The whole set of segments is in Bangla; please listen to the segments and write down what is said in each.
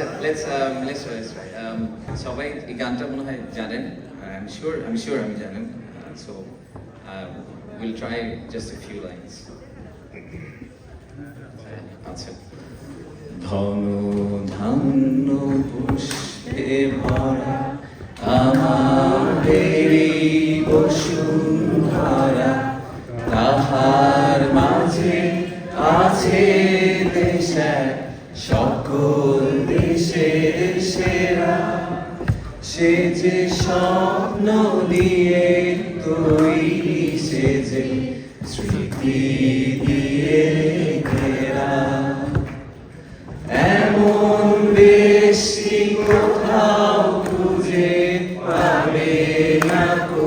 আচ্ছা লেটস লেটস লেটস সবাই এই গানটা মনে হয় জানেন আই শিওর আমি জানেন so will try just few lines আচ্ছা। ধন ধান্য পুষ্পে ভরা আমাদেরই বসুন্ধরা, তাহার মাঝে আছে দেশের সকল দেশের সেরা, সে যে স্বপ্ন দিয়ে তৈরি, সে যে স্মৃতি দিয়ে ঘেরা। এমন বেশি কোথাও খুঁজে পাবে না কো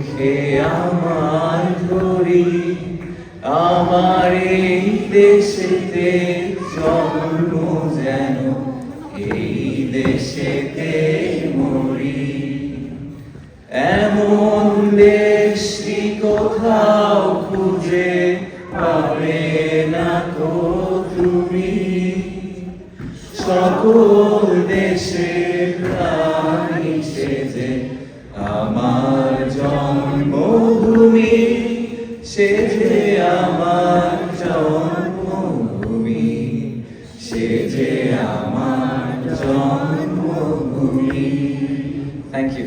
বক্ষে আমার ধরি? আমার এই দেশেতে জন্ম যেন, এই দেশেতে মরি। এমন দেশটি কোথাও খুঁজে পাবে না কো তুমি। সকল দেশে সেজে আমার জন্মভূমি সেজে আমার জন্মভূমি সেজে আমার জন্মভূমি। Thank you